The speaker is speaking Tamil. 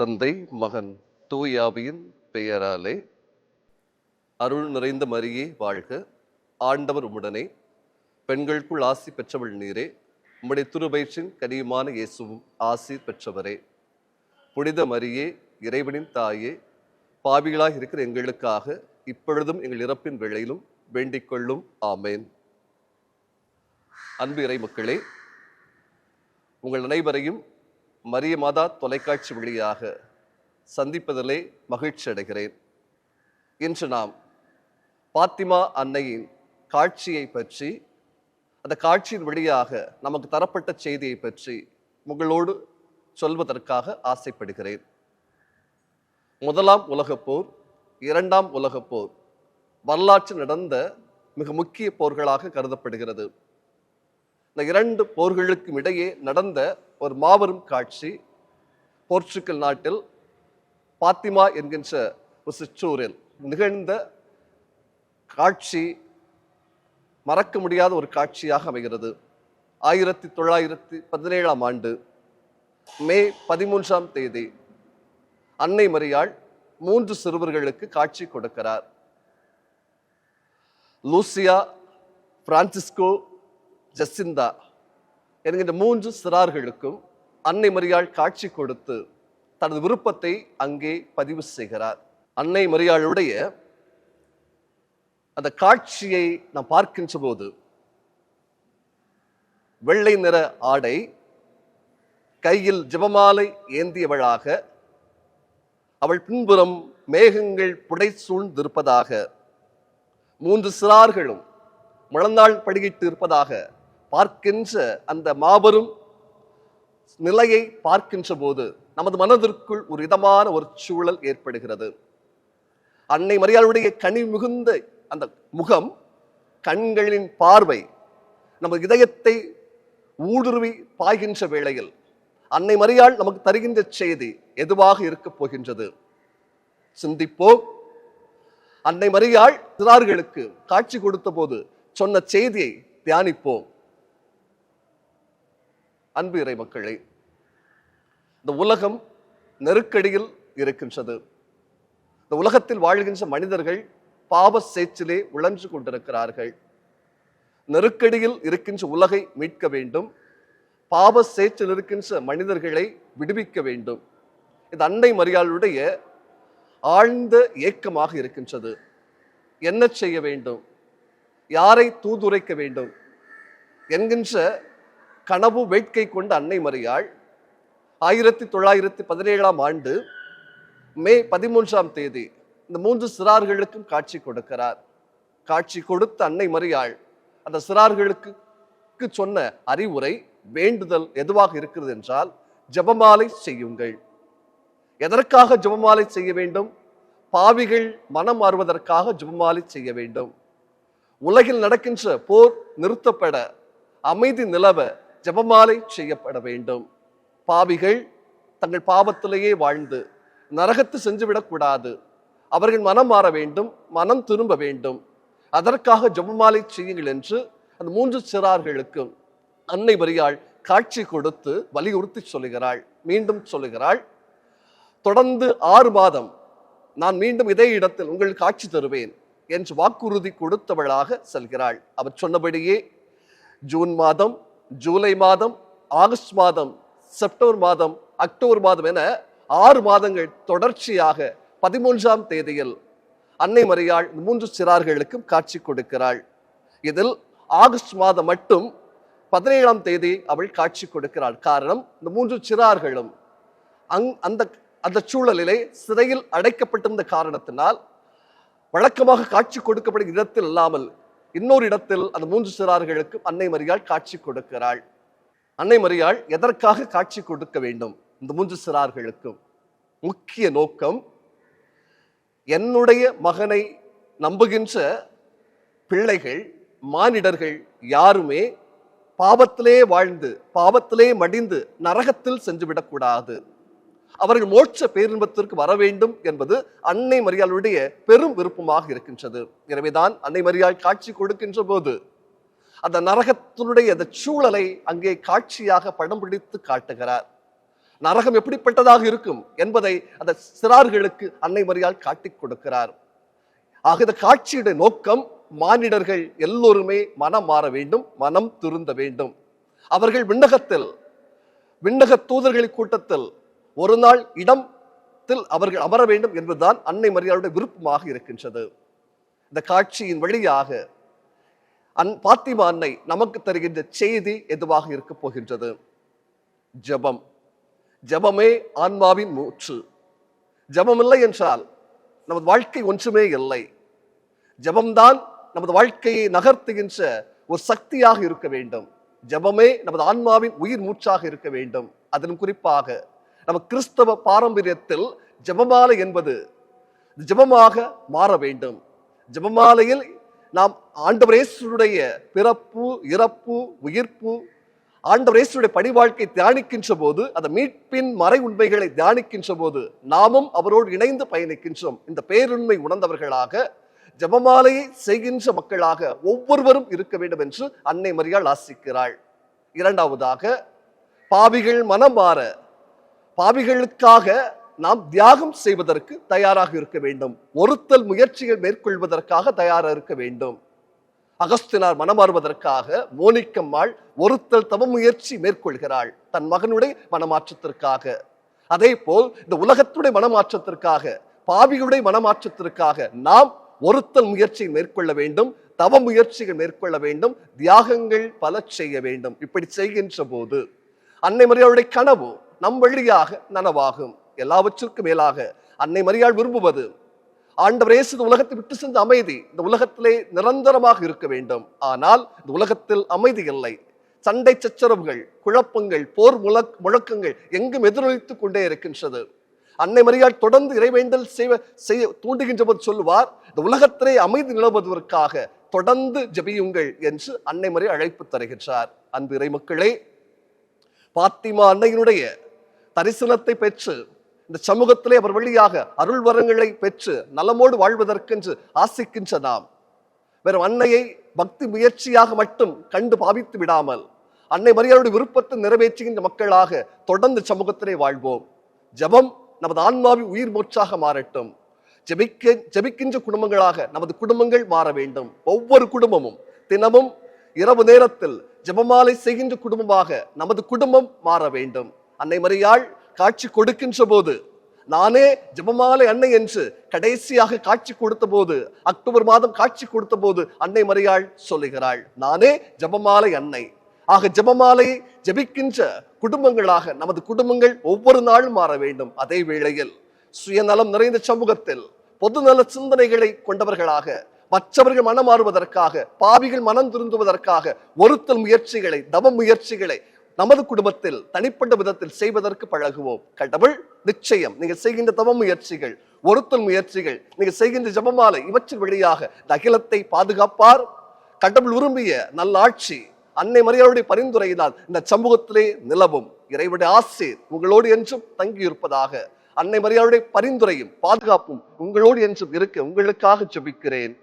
தந்தை மகன் தூயாவியின் பெயராலே. அருள் நிறைந்த மரியே வாழ்க. ஆண்டவர் உம்முடனே. பெண்களுக்குள் ஆசி பெற்றவள் நீரே. உம்முடைய திருபயிற்றின் கனியுமான இயேசுவும் ஆசி பெற்றவரே. புனித மரியே இறைவனின் தாயே பாவிகளாக இருக்கிற எங்களுக்காக இப்பொழுதும் எங்கள் இறப்பின் வேளையிலும் வேண்டிக் கொள்ளும். ஆமேன். அன்பு இறை மக்களே உங்கள் அனைவரையும் மரிய மாதா தொலைக்காட்சி வழியாக சந்திப்பதிலே மகிழ்ச்சி அடைகிறேன். இன்று நாம் பாத்திமா அன்னையின் காட்சியை பற்றி அந்த காட்சியின் வழியாக நமக்கு தரப்பட்ட செய்தியை பற்றி உங்களோடு சொல்வதற்காக ஆசைப்படுகிறேன். முதலாம் உலகப்போர் இரண்டாம் உலகப்போர் வரலாற்று நடந்த மிக முக்கிய போர்களாக கருதப்படுகிறது. இந்த இரண்டு போர்களுக்கும் இடையே நடந்த ஒரு மாபெரும் காட்சி போர்ச்சுக்கல் நாட்டில் பாத்திமா என்கின்ற ஒரு சிற்றூரில் நிகழ்ந்த காட்சி மறக்க முடியாத ஒரு காட்சியாக அமைகிறது. ஆயிரத்தி தொள்ளாயிரத்தி பதினேழாம் ஆண்டு மே பதிமூன்றாம் தேதி அன்னை மரியாள் மூன்று சிறுவர்களுக்கு காட்சி கொடுக்கிறார். லூசியா பிரான்சிஸ்கோ ஜெசிந்தா என்கின்ற மூன்று சிறார்களுக்கும் அன்னை மரியாள் காட்சி கொடுத்து தனது விருப்பத்தை அங்கே பதிவு செய்கிறார். அன்னை மரியாளுடைய அந்த காட்சியை நாம் பார்க்கின்ற போது வெள்ளை நிற ஆடை கையில் ஜெபமாலை ஏந்தியவளாக அவள் பின்புறம் மேகங்கள் புடை சூழ்ந்திருப்பதாக மூன்று சிறார்களும் முழந்தாள் படியிட்டு இருப்பதாக பார்க்கின்ற அந்த மாபெரும் நிலையை பார்க்கின்ற போது நமது மனதிற்குள் ஒரு இதமான ஒரு சூழல் ஏற்படுகிறது. அன்னை மரியாளுடைய கனி மிகுந்த அந்த முகம் கண்களின் பார்வை நமது இதயத்தை ஊடுருவி பாய்கின்ற வேளையில் அன்னை மரியாள் நமக்கு தருகின்ற செய்தி எதுவாக இருக்கப் போகின்றது? சிந்திப்போ? அன்னை மரியாள் சிறார்களுக்கு காட்சி கொடுத்த போது சொன்ன செய்தியை தியானிப்போம். அன்பு இறை மக்களே இந்த உலகம் நெருக்கடியில் இருக்கின்றது. இந்த உலகத்தில் வாழ்கின்ற மனிதர்கள் பாவ சேச்சிலே உழன்று கொண்டிருக்கிறார்கள். நெருக்கடியில் இருக்கின்ற உலகை மீட்க வேண்டும். பாவ சேச்சில் இருக்கின்ற மனிதர்களை விடுவிக்க வேண்டும். இது அன்னை மரியாளுடைய ஆழ்ந்த ஏக்கமாக இருக்கின்றது. என்ன செய்ய வேண்டும்? யாரை தூதுரைக்க வேண்டும்? என்கின்ற கனவு வேட்கை கொண்ட அன்னை மரியாள் ஆயிரத்தி தொள்ளாயிரத்தி பதினேழாம் ஆண்டு மே பதிமூன்றாம் தேதி இந்த மூன்று சிறார்களுக்கும் காட்சி கொடுக்கிறார். காட்சி கொடுத்த அன்னை மரியாள் அந்த சிறார்களுக்கு சொன்ன அறிவுரை வேண்டுதல் எதுவாக இருக்கிறது என்றால் ஜெபமாலை செய்யுங்கள். எதற்காக ஜெபமாலை செய்ய வேண்டும்? பாவிகள் மனம் மாறுவதற்காக ஜெபமாலை செய்ய வேண்டும். உலகில் நடக்கின்ற போர் நிறுத்தப்பட அமைதி நிலவ ஜெபமாலை செய்யப்பட வேண்டும். பாவிகள் தங்கள் பாவத்திலேயே வாழ்ந்து நரகத்து செஞ்சுவிடக்கூடாது. அவர்கள் மனம் மாற வேண்டும் மனம் திரும்ப வேண்டும். அதற்காக ஜெபமாலை செய்யுங்கள் என்று அந்த மூன்று சிறார்களுக்கும் அன்னை வரியாள் காட்சி கொடுத்து வலியுறுத்தி சொல்லுகிறாள் மீண்டும் சொல்லுகிறாள் தொடர்ந்து ஆறு மாதம் நான் மீண்டும் இதே இடத்தில் உங்கள் காட்சி தருவேன் என்று வாக்குறுதி கொடுத்தவளாக செல்கிறாள். அவர் சொன்னபடியே ஜூன் மாதம் ஜூலை மாதம் ஆகஸ்ட் மாதம் செப்டம்பர் மாதம் அக்டோபர் மாதம் என ஆறு மாதங்கள் தொடர்ச்சியாக பதிமூன்றாம் தேதியில் அன்னை மரியாள் மூன்று சிறார்களுக்கும் காட்சி கொடுக்கிறாள். இதில் ஆகஸ்ட் மாதம் மட்டும் பதினேழாம் தேதி அவள் காட்சி கொடுக்கிறாள். காரணம் இந்த மூன்று சிறார்களும் அங் அந்த அந்த சூழலிலே சிறையில் அடைக்கப்பட்டிருந்த காரணத்தினால் வழக்கமாக காட்சி கொடுக்கப்படும் இடத்தில் இல்லாமல் இன்னொரு இடத்தில் அந்த மூன்று சிறார்களுக்கு அன்னை மரியாள் காட்சி கொடுக்கிறாள். அன்னை மரியாள் எதற்காக காட்சி கொடுக்க வேண்டும்? இந்த மூன்று சிறார்களுக்கும். முக்கிய நோக்கம் என்னுடைய மகனை நம்புகின்ற பிள்ளைகள் மானிடர்கள் யாருமே பாவத்திலே வாழ்ந்து பாவத்திலே மடிந்து நரகத்தில் சென்று விடக்கூடாது அவர்கள் மோட்ச பேரின்பத்திற்கு வர வேண்டும் என்பது அன்னை மரியாளுடைய பெரும் விருப்பமாக இருக்கின்றது. எனவேதான் அன்னை மரியாள் காட்சி கொடுக்கின்ற போது அந்த நரகத்தினுடைய அந்த சூழலை அங்கே காட்சியாக படம் பிடித்து காட்டுகிறார். நரகம் எப்படிப்பட்டதாக இருக்கும் என்பதை அந்த சிறார்களுக்கு அன்னை மரியாள் காட்டிக் கொடுக்கிறார். ஆக இந்த காட்சியுடைய நோக்கம் மானிடர்கள் எல்லோருமே மனம் மாற வேண்டும் மனம் திருந்த வேண்டும். அவர்கள் விண்ணகத்தில் விண்ணக தூதர்களின் கூட்டத்தில் ஒரு நாள் இடத்தில் அவர்கள் அமர வேண்டும் என்பதுதான் அன்னை மரியாளுடைய விருப்பமாக இருக்கின்றது. இந்த காட்சியின் வழியாக அன் பாத்திமா அன்னை நமக்கு தருகின்ற செய்தி எதுவாக இருக்க போகின்றது? ஜெபம். ஜெபமே ஆன்மாவின் மூச்சு. ஜெபம் இல்லை என்றால் நமது வாழ்க்கை ஒன்றுமே இல்லை. ஜெபம்தான் நமது வாழ்க்கையை நகர்த்துகின்ற ஒரு சக்தியாக இருக்க வேண்டும். ஜெபமே நமது ஆன்மாவின் உயிர் மூச்சாக இருக்க வேண்டும். அதிலும் குறிப்பாக நம்ம கிறிஸ்தவ பாரம்பரியத்தில் ஜெபமாலை என்பது ஜெபமாக மாற வேண்டும். ஜெபமாலையில் நாம் ஆண்டவர் பிறப்பு இறப்பு உயிர்ப்பு ஆண்டவர் பணி வாழ்க்கை தியானிக்கின்ற போது அந்த மீட்பின் மறை உண்மைகளை தியானிக்கின்ற போது நாமும் அவரோடு இணைந்து பயணிக்கின்றோம். இந்த பேருண்மை உணர்ந்தவர்களாக ஜெபமாலையை செய்கின்ற மக்களாக ஒவ்வொருவரும் இருக்க வேண்டும் என்று அன்னை மரியாள் ஆசிக்கிறாள். இரண்டாவதாக பாவிகள் மனம் மாற பாவிகளுக்காக நாம் தியாகம் செய்வதற்கு தயாராக இருக்க வேண்டும். ஒருத்தல் முயற்சிகள் மேற்கொள்வதற்காக தயாராக இருக்க வேண்டும். அகஸ்தினார் மனமாறுவதற்காக மோனிக்கம்மாள் ஒருத்தல் தவ முயற்சி மேற்கொள்கிறாள் தன் மகனுடைய மனமாற்றத்திற்காக. அதே போல் இந்த உலகத்துடைய மனமாற்றத்திற்காக பாவிகளுடைய மனமாற்றத்திற்காக நாம் ஒருத்தல் முயற்சியை மேற்கொள்ள வேண்டும் தவ முயற்சிகள் மேற்கொள்ள வேண்டும் தியாகங்கள் பல செய்ய வேண்டும். இப்படி செய்கின்ற போது அன்னை மரியாளுடைய கனவு நம் வழியாக நனவாகும். எல்லாவற்றிற்கும் மேலாக அன்னை மரியாள் விரும்புவது. ஆண்டவர் இயேசு இந்த உலகத்தை விட்டு சென்ற அமைதி இந்த உலகத்திலே நிரந்தரமாக இருக்க வேண்டும். ஆனால் இந்த உலகத்தில் அமைதி இல்லை. சண்டை சச்சரவுகள் குழப்பங்கள் போர் முழக் முழக்கங்கள் எங்கும் எதிரொலித்துக் கொண்டே இருக்கின்றது. அன்னை மரியாள் தொடர்ந்து இறைவேண்டல் செய்வ செய்ய தூண்டுகின்ற போது சொல்லுவார் இந்த உலகத்திலே அமைதி நிலவுவதற்காக தொடர்ந்து ஜெபியுங்கள் என்று அன்னை மறை அழைப்பு தருகின்றார். அன்பு இறைமக்களே பாத்திமா அன்னையினுடைய தரிசனத்தை பெற்று இந்த சமூகத்திலே அவர் வழியாக அருள் வரங்களை பெற்று நலமோடு வாழ்வதற்கென்று ஆசிக்கின்ற நாம். வெறும் அன்னையை பக்தி முயற்சியாக மட்டும் கண்டு பாவித்து விடாமல் அன்னை மரியாளுடைய விருப்பத்தை நிறைவேற்றுகின்ற மக்களாக தொடர்ந்து சமூகத்திலே வாழ்வோம். ஜெபம் நமது ஆன்மாவின் உயிர் மூச்சாக மாறட்டும். ஜபிக்க ஜபிக்கின்ற குடும்பங்களாக நமது குடும்பங்கள் மாற வேண்டும். ஒவ்வொரு குடும்பமும் தினமும் இரவு நேரத்தில் ஜெபமாலை செய்கின்ற குடும்பமாக நமது குடும்பம் மாற வேண்டும். அன்னை மரியாள் காட்சி கொடுக்கின்ற போது நானே ஜெபமாலை அன்னை என்று கடைசியாக காட்சி கொடுத்த போது அக்டோபர் மாதம் காட்சி கொடுத்த போது அன்னை மரியாள் சொல்லுகிறாள் நானே ஜெபமாலை அன்னை. ஆக ஜெபமாலை ஜெபிக்கின்ற குடும்பங்களாக நமது குடும்பங்கள் ஒவ்வொரு நாளும் மாற வேண்டும். அதே வேளையில் சுயநலம் நிறைந்த சமூகத்தில் பொதுநல சிந்தனைகளை கொண்டவர்களாக மற்றவர்கள் மனம் மாறுவதற்காக பாவிகள் மனம் திருந்துவதற்காக ஒருத்தல் முயற்சிகளை தவ முயற்சிகளை நமது குடும்பத்தில் தனிப்பட்ட விதத்தில் செய்வதற்கு பழகுவோம். கடவுள் நிச்சயம் நீங்கள் செய்கின்ற தவ முயற்சிகள் ஒருத்தல் முயற்சிகள் நீங்கள் செய்கின்ற ஜபமாலை இவற்றின் வழியாக இந்த அகிலத்தை பாதுகாப்பார். கடவுள் விரும்பிய நல்லாட்சி அன்னை மரியாளுடைய பரிந்துரையினால் இந்த சமூகத்திலே நிலவும். இறைவனுடைய ஆசை உங்களோடு என்றும் தங்கியிருப்பதாக அன்னை மரியாளுடைய பரிந்துரையும் பாதுகாப்பும் உங்களோடு என்றும் இருக்க உங்களுக்காக ஜபிக்கிறேன்.